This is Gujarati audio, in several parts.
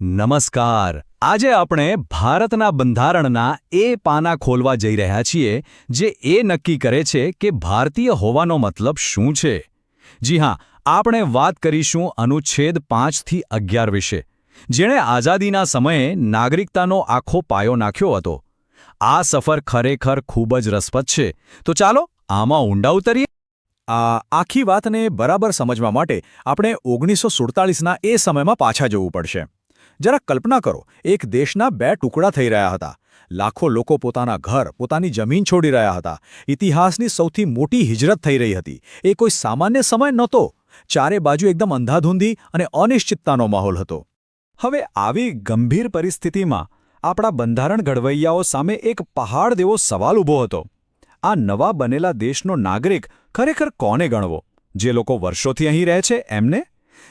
નમસ્કાર. આજે આપણે ભારતના બંધારણના એ પાના ખોલવા જઈ રહ્યા છીએ, જે એ નક્કી કરે છે કે ભારતીય હોવાનો મતલબ શું છે. જી હા, આપણે વાત કરીશું અનુચ્છેદ પાંચથી અગિયાર વિશે. જેણે આઝાદીના સમયે નાગરિકતાનો આખો પાયો નાખ્યો હતો. આ સફર ખરેખર ખૂબ જ રસપ્રદ છે. તો ચાલો, આમાં ઊંડા ઉતરીએ. આ આખી વાતને બરાબર સમજવા માટે આપણે ઓગણીસો સુડતાલીસના એ સમયમાં પાછા જવું પડશે. જરા કલ્પના કરો, એક દેશના બે ટુકડા થઈ રહ્યા હતા. લાખો લોકો પોતાના ઘર, પોતાની જમીન છોડી રહ્યા હતા. ઇતિહાસની સૌથી મોટી હિજરત થઈ રહી હતી. એ કોઈ સામાન્ય સમય નહોતો. ચારે બાજુ એકદમ અંધાધૂંધી અને અનિશ્ચિતતાનો માહોલ હતો. હવે આવી ગંભીર પરિસ્થિતિમાં આપણા બંધારણ ઘડવૈયાઓ સામે એક પહાડ જેવો સવાલ ઊભો હતો. આ નવા બનેલા દેશનો નાગરિક ખરેખર કોને ગણવો? જે લોકો વર્ષોથી અહીં રહે છે, એમને?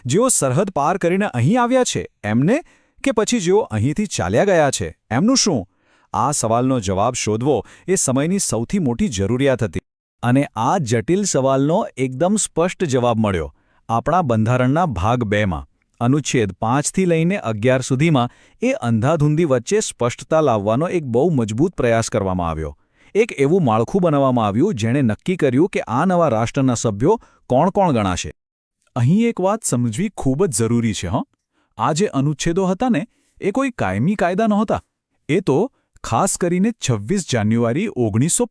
જેઓ સરહદ પાર કરીને અહીં આવ્યા છે, એમને કે પછી જેઓ અહીંથી ચાલ્યા ગયા છે? એમનું શું? આ સવાલનો જવાબ શોધવો એ સમયની સૌથી મોટી જરૂરિયાત હતી. અને આ જટિલ સવાલનો એકદમ સ્પષ્ટ જવાબ મળ્યો. આપણા બંધારણના ભાગ બેમાં, અનુચ્છેદ પાંચથી લઈને અગિયાર સુધીમાં, એ અંધાધૂંધી વચ્ચે સ્પષ્ટતા લાવવાનો એક બહુ મજબૂત પ્રયાસ કરવામાં આવ્યો. એક એવું માળખું બનાવવામાં આવ્યું જેણે નક્કી કર્યું કે આ નવા રાષ્ટ્રના સભ્યો કોણ કોણ ગણાશે. અહીં એક વાત સમજવી ખૂબ જ જરૂરી છે, હં. આ જે અનુચ્છેદો હતા ને, એ કોઈ કાયમી કાયદા નહોતા. એ તો ખાસ કરીને છવ્વીસ જાન્યુઆરી ઓગણીસો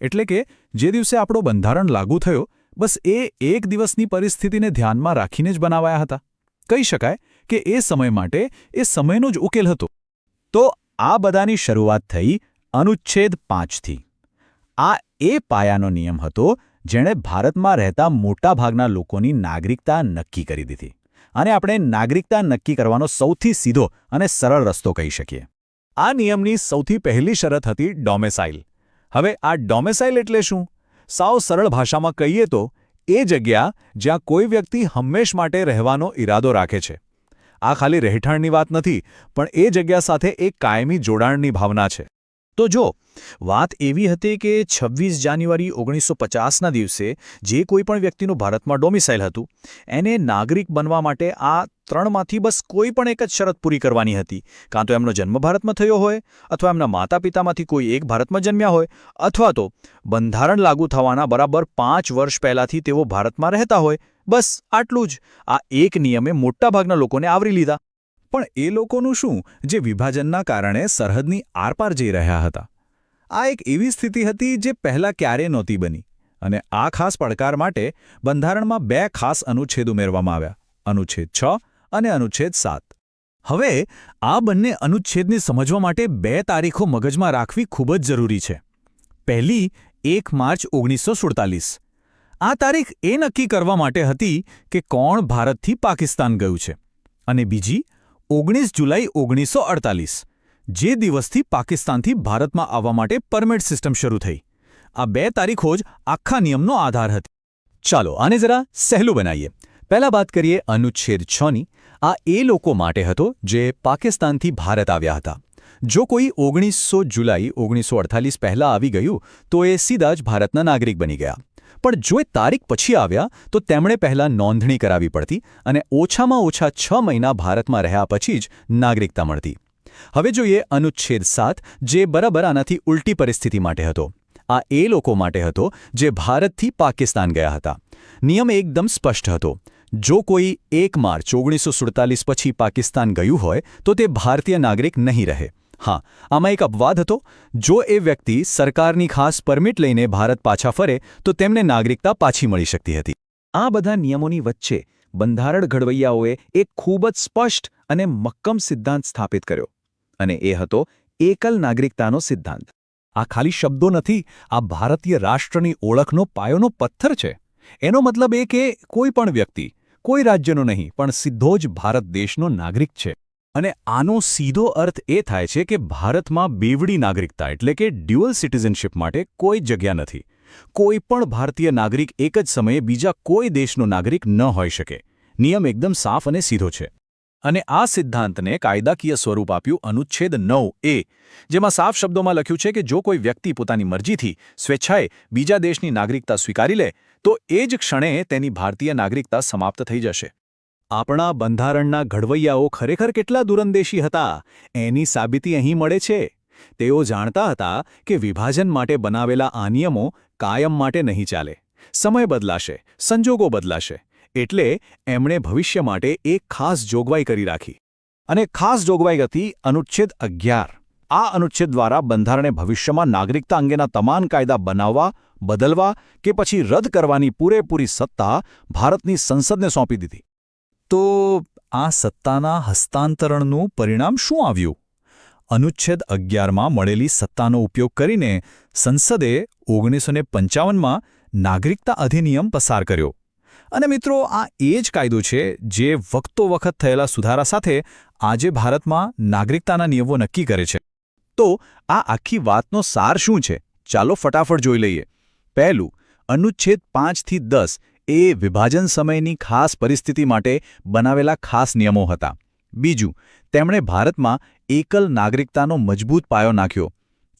એટલે કે જે દિવસે આપણો બંધારણ લાગુ થયો, બસ એ એક દિવસની પરિસ્થિતિને ધ્યાનમાં રાખીને જ બનાવાયા હતા. કહી શકાય કે એ સમય માટે એ સમયનો જ ઉકેલ હતો. તો આ બધાની શરૂઆત થઈ અનુચ્છેદ પાંચથી આ એ પાયાનો નિયમ હતો, જેણે ભારતમાં રહેતા મોટાભાગના લોકોની નાગરિકતા નક્કી કરી દીધી. અને આપણે નાગરિકતા નક્કી કરવાનો સૌથી સીધો અને સરળ રસ્તો કહી શકીએ. આ નિયમની સૌથી પહેલી શરત હતી ડોમેસાઇલ હવે આ ડોમેસાઇલ એટલે શું? સાવ સરળ ભાષામાં કહીએ તો, એ જગ્યા જ્યાં કોઈ વ્યક્તિ હંમેશ માટે રહેવાનો ઈરાદો રાખે છે. આ ખાલી રહેઠાણની વાત નથી, પણ એ જગ્યા સાથે એક કાયમી જોડાણની ભાવના છે. તો જો, વાત એવી હતી કે છવ્વીસ જાન્યુઆરી ઓગણીસો પચાસના દિવસે જે કોઈ પણ વ્યક્તિનું ભારતમાં ડોમિસાઇલ હતું, એને નાગરિક બનવા માટે આ ત્રણમાંથી બસ કોઈ પણ એક જ શરત પૂરી કરવાની હતી. કાં તો એમનો જન્મ ભારતમાં થયો હોય, અથવા એમના માતા પિતામાંથી કોઈ એક ભારતમાં જન્મ્યા હોય, અથવા તો બંધારણ લાગુ થવાના બરાબર પાંચ વર્ષ પહેલાંથી તેઓ ભારતમાં રહેતા હોય. બસ આટલું જ. આ એક નિયમે મોટાભાગના લોકોને આવરી લીધા. પણ એ લોકોનું શું? જે વિભાજનના કારણે સરહદની આરપાર જઈ રહ્યા હતા. આ એક એવી સ્થિતિ હતી જે પહેલાં ક્યારેય નહોતી બની અને આ ખાસ પડકાર માટે બંધારણમાં બે ખાસ અનુચ્છેદ ઉમેરવામાં આવ્યા, અનુચ્છેદ છ અને અનુચ્છેદ સાત. હવે આ બંને અનુચ્છેદને સમજવા માટે બે તારીખો મગજમાં રાખવી ખૂબ જ જરૂરી છે. પહેલી એક માર્ચ ઓગણીસો સુડતાલીસ. આ તારીખ એ નક્કી કરવા માટે હતી કે કોણ ભારતથી પાકિસ્તાન ગયું છે અને બીજી ઓગણીસ જુલાઈ ઓગણીસો અડતાલીસ, જે દિવસથી પાકિસ્તાનથી ભારતમાં આવવા માટે પરમિટ સિસ્ટમ શરૂ થઈ. આ બે તારીખો જ આખા નિયમનો આધાર હતી. ચાલો આને જરા સહેલું બનાવીએ. પહેલા વાત કરીએ અનુચ્છેદ છની આ એ લોકો માટે હતો જે પાકિસ્તાનથી ભારત આવ્યા હતા. જો કોઈ ઓગણીસો જુલાઈ ઓગણીસો અડતાલીસ પહેલાં આવી ગયું, તો એ સીધા જ ભારતના નાગરિક બની ગયા. પણ જો એ તારીખ પછી આવ્યા, તો તેમણે પહેલાં નોંધણી કરાવી પડતી અને ઓછામાં ઓછા છ મહિના ભારતમાં રહ્યા પછી જ નાગરિકતા મળતી. હવે જોઈએ અનુચ્છેદ સાત, જે બરાબર આનાથી ઉલટી પરિસ્થિતિ માટે હતો, આ એ લોકો માટે હતો, જે ભારતથી પાકિસ્તાન ગયા હતા. નિયમ એકદમ સ્પષ્ટ હતો. જો કોઈ એક માર્ચ ઓગણીસો સુડતાલીસ પછી પાકિસ્તાન ગયું હોય, તો તે ભારતીય નાગરિક નહીં રહે. હા, આમાં એક અપવાદ હતો. જો એ વ્યક્તિ સરકારની ખાસ પરમિટ લઈને ભારત પાછા ફરે, તો તેમને નાગરિકતા પાછી મળી શકતી હતી. આ બધા નિયમોની વચ્ચે બંધારણ ઘડવૈયાઓએ એક ખૂબ જ સ્પષ્ટ અને મક્કમ સિદ્ધાંત સ્થાપિત કર્યો. અને એ હતો એકલ નાગરિકતાનો સિદ્ધાંત. આ ખાલી શબ્દો નથી, આ ભારતીય રાષ્ટ્રની ઓળખનો પાયોનો પથ્થર છે. એનો મતલબ એ કે કોઈ પણ વ્યક્તિ, કોઈ રાજ્યનો નહીં, પણ સીધો જ ભારત દેશનો નાગરિક છે. અને આનો સીધો અર્થ એ થાય છે કે ભારતમાં બેવડી નાગરિકતા એટલે કે ડ્યુઅલ સિટીઝનશીપ માટે કોઈ જગ્યા નથી. કોઈ પણ ભારતીય નાગરિક એક જ સમયે બીજા કોઈ દેશનો નાગરિક ન હોઈ શકે. નિયમ એકદમ સાફ અને સીધો છે. અને આ સિદ્ધાંતને કાયદાકીય સ્વરૂપ આપ્યું અનુચ્છેદ નવ એ, જેમાં સાફ શબ્દોમાં લખ્યું છે કે જો કોઈ વ્યક્તિ પોતાની મરજીથી સ્વેચ્છાએ બીજા દેશની નાગરિકતા સ્વીકારી લે, તો એ જ ક્ષણે તેની ભારતીય નાગરિકતા સમાપ્ત થઈ જશે. આપણા બંધારણના ઘડવૈયાઓ ખરેખર કેટલા દૂરંદેશી હતા, એની સાબિતી અહીં મળે છે. તેઓ જાણતા હતા કે વિભાજન માટે બનાવેલા આ નિયમો કાયમ માટે નહીં ચાલે. સમય બદલાશે, સંજોગો બદલાશે, એટલે એમણે ભવિષ્ય માટે એક ખાસ જોગવાઈ કરી રાખી. અને ખાસ જોગવાઈ હતી અનુચ્છેદ અગિયાર. આ અનુચ્છેદ દ્વારા બંધારણે ભવિષ્યમાં નાગરિકતા અંગેના તમામ કાયદા બનાવવા, બદલવા કે પછી રદ કરવાની પૂરેપૂરી સત્તા ભારતની સંસદને સોંપી દીધી. તો આ સત્તાના હસ્તાંતરણનું પરિણામ શું આવ્યું? અનુચ્છેદ અગિયારમાં મળેલી સત્તાનો ઉપયોગ કરીને સંસદે ઓગણીસો ને પંચાવનમાં નાગરિકતા અધિનિયમ પસાર કર્યો. અને મિત્રો, આ એ જ કાયદો છે જે વખતો વખત થયેલા સુધારા સાથે આજે ભારતમાં નાગરિકતાના નિયમો નક્કી કરે છે. તો આ આખી વાતનો સાર શું છે? ચાલો ફટાફટ જોઈ લઈએ. પહેલું, અનુચ્છેદ પાંચથી દસ એ વિભાજન સમયની ખાસ પરિસ્થિતિ માટે બનાવેલા ખાસ નિયમો હતા. બીજું, તેમણે ભારતમાં એકલ નાગરિકતાનો મજબૂત પાયો નાખ્યો.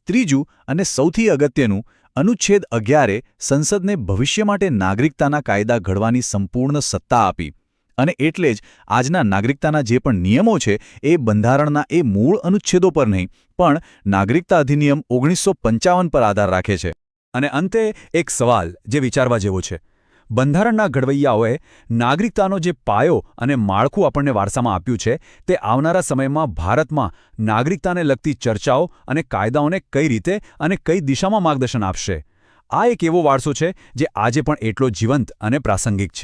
ત્રીજું અને સૌથી અગત્યનું, અનુચ્છેદ અગિયારે સંસદને ભવિષ્ય માટે નાગરિકતાના કાયદા ઘડવાની સંપૂર્ણ સત્તા આપી. અને એટલે જ આજના નાગરિકતાના જે પણ નિયમો છે, એ બંધારણના એ મૂળ અનુચ્છેદો પર નહીં, પણ નાગરિકતા અધિનિયમ ઓગણીસો પર આધાર રાખે છે. અને અંતે એક સવાલ જે વિચારવા જેવો છે. બંધારણના ઘડવૈયાઓએ નાગરિકતાનો જે પાયો અને માળખું આપણને વારસામાં આપ્યું છે, તે આવનારા સમયમાં ભારતમાં નાગરિકતાને લગતી ચર્ચાઓ અને કાયદાઓને કઈ રીતે અને કઈ દિશામાં માર્ગદર્શન આપશે? આ એક એવો વારસો છે, જે આજે પણ એટલો જીવંત અને પ્રાસંગિક છે.